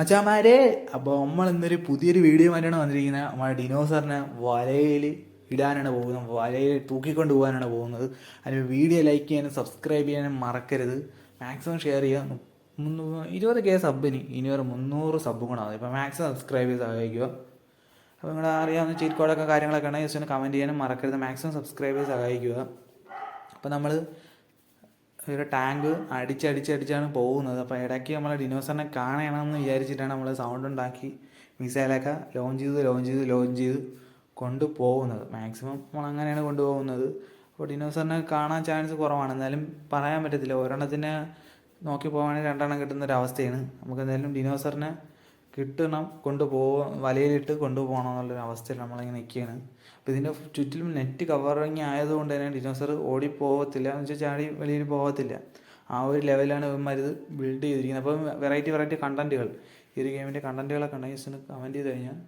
മച്ചാമാരെ അപ്പോൾ നമ്മൾ ഇന്നൊരു പുതിയൊരു വീഡിയോ ആയിട്ടാണ് വന്നിരിക്കുന്നത്. നമ്മുടെ ഡിനോസറിനെ വലയിൽ ഇടാനാണ് പോകുന്നത്. വലയിൽ തൂക്കിക്കൊണ്ട് പോകാനാണ് പോകുന്നത്. അതിന് വീഡിയോ ലൈക്ക് ചെയ്യാനും സബ്സ്ക്രൈബ് ചെയ്യാനും മറക്കരുത്. മാക്സിമം ഷെയർ ചെയ്യുക. മുന്നൂ- ഇരുപത് കെ സബിന് ഇനി. ഒരു മുന്നൂറ് സബ് കൂടെ മതി. ഇപ്പോൾ മാക്സിമം സബ്സ്ക്രൈബ് ചെയ്ത് സഹായിക്കുക. അപ്പോൾ നിങ്ങൾ അറിയാവുന്ന ചീറ്റ് കോഡൊക്കെ കാര്യങ്ങളൊക്കെ ഉണ്ടെങ്കിൽ ജസ്റ്റ് ഒന്ന് കമന്റ് ചെയ്യാനും മറക്കരുത്. മാക്സിമം സബ്സ്ക്രൈബ് ചെയ്ത് സഹായിക്കുക. അപ്പോൾ നമ്മൾ ഒരു ടാങ്ക് അടിച്ചടിച്ചടിച്ചാണ് പോകുന്നത്. അപ്പോൾ ഇടയ്ക്ക് നമ്മൾ ഡിനോസറിനെ കാണണമെന്ന് വിചാരിച്ചിട്ടാണ് നമ്മൾ സൗണ്ട് ഉണ്ടാക്കി മിസൈലൊക്കെ ലോഞ്ച് ചെയ്ത് ലോഞ്ച് ചെയ്ത് ലോഞ്ച് ചെയ്ത് കൊണ്ടുപോകുന്നത്. മാക്സിമം നമ്മൾ അങ്ങനെയാണ് കൊണ്ടുപോകുന്നത്. അപ്പോൾ ഡിനോസറിനെ കാണാൻ ചാൻസ് കുറവാണ്. എന്നാലും പറയാൻ പറ്റത്തില്ല. ഒരെണ്ണത്തിന് നോക്കി പോകാണെങ്കിൽ രണ്ടെണ്ണം കിട്ടുന്ന ഒരു അവസ്ഥയാണ്. നമുക്ക് എന്തായാലും ഡിനോസറിനെ കിട്ടണം കൊണ്ടുപോ വലയിലിട്ട് കൊണ്ടുപോകണം എന്നുള്ളൊരു അവസ്ഥയിൽ നമ്മളിങ്ങനെ നിൽക്കുകയാണ്. അപ്പോൾ ഇതിന്റെ ചുറ്റിലും നെറ്റ് കവറിങ് ആയതുകൊണ്ട് തന്നെ ഡിനോസർ ഓടിപ്പോകത്തില്ല എന്ന് വെച്ചാൽ ചാടി വെളിയിൽ പോകത്തില്ല. ആ ഒരു ലെവലാണ് ഇവന്മാർ ഇത് ബിൽഡ് ചെയ്തിരിക്കുന്നത്. അപ്പം വെറൈറ്റി വെറൈറ്റി കണ്ടന്റുകൾ ഈ ഒരു ഗെയിമിന്റെ കണ്ടന്റുകളൊക്കെ ഉണ്ടെങ്കിൽ ഒന്ന് കമന്റ് ചെയ്ത് കഴിഞ്ഞാൽ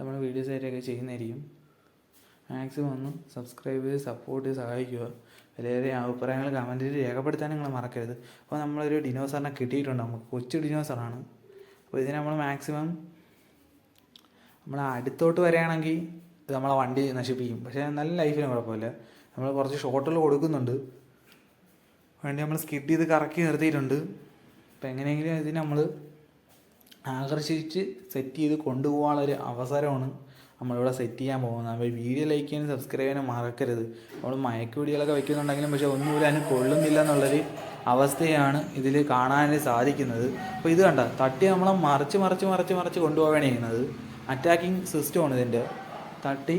നമ്മൾ വീഡിയോസ് ആയിട്ടൊക്കെ ചെയ്യുന്നതായിരിക്കും. മാക്സിമം ഒന്ന് സബ്സ്ക്രൈബ് ചെയ്ത് സപ്പോർട്ട് ചെയ്ത് സഹായിക്കുക. വലിയ അഭിപ്രായങ്ങൾ കമന്റിൽ രേഖപ്പെടുത്താൻ നിങ്ങൾ മറക്കരുത്. അപ്പോൾ നമ്മളൊരു ഡിനോസറിനെ കിട്ടിയിട്ടുണ്ട്. നമുക്ക് കൊച്ചു ഡിനോസറാണ് അപ്പോൾ ഇതിന് നമ്മൾ മാക്സിമം നമ്മൾ അടുത്തോട്ട് വരികയാണെങ്കിൽ ഇത് നമ്മളെ വണ്ടി നശിപ്പിക്കും. പക്ഷേ നല്ല ലൈഫിന് കുഴപ്പമില്ല. നമ്മൾ കുറച്ച് ഷോട്ടുകൾ കൊടുക്കുന്നുണ്ട്. വേണ്ടി നമ്മൾ സ്കിഡ് ചെയ്ത് കറക്കി നിർത്തിയിട്ടുണ്ട്. അപ്പം എങ്ങനെയെങ്കിലും ഇതിന് നമ്മൾ ആകർഷിച്ച് സെറ്റ് ചെയ്ത് കൊണ്ടുപോകാനുള്ളൊരു അവസരമാണ് നമ്മളിവിടെ സെറ്റ് ചെയ്യാൻ പോകുന്നത്. അപ്പോൾ വീഡിയോ ലൈക്ക് ചെയ്യാനും സബ്സ്ക്രൈബ് ചെയ്യാനും മറക്കരുത്. നമ്മൾ മയക്ക് വീഡിയോകളൊക്കെ വെക്കുന്നുണ്ടെങ്കിലും പക്ഷേ ഒന്നും ഇവിടെ അതിന് കൊള്ളുന്നില്ല എന്നുള്ളൊരു അവസ്ഥയാണ് ഇതിൽ കാണാൻ സാധിക്കുന്നത്. അപ്പോൾ ഇത് കണ്ട തട്ടി നമ്മളെ മറിച്ച് മറിച്ച് മറിച്ച് മറിച്ച് കൊണ്ടുപോവുകയാണ് ചെയ്യുന്നത്. അറ്റാക്കിംഗ് സിസ്റ്റമാണ് ഇതിന്റെ. തട്ടി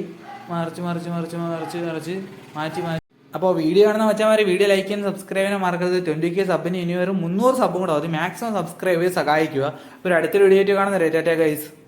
മറിച്ച് മറിച്ച് മറിച്ച് മറിച്ച് മറിച്ച് മാറ്റി മാറ്റി. അപ്പോൾ വീഡിയോ കാണുന്ന വെച്ചാൽ വീഡിയോ ലൈക്ക് ചെയ്യാൻ സബ്സ്ക്രൈബ് ചെയ്യാൻ മറക്കരുത്. ട്വന്റി കെ സബിന് ഇനി വരും മുന്നൂറ് സബും കൂടെ അത് മാക്സിമം സബ്സ്ക്രൈബ് ചെയ്ത് സഹായിക്കുക ഒരു അടുത്തൊരു വീഡിയോ ആയിട്ട് കാണുന്ന ടാറ്റാ ഗൈസ്.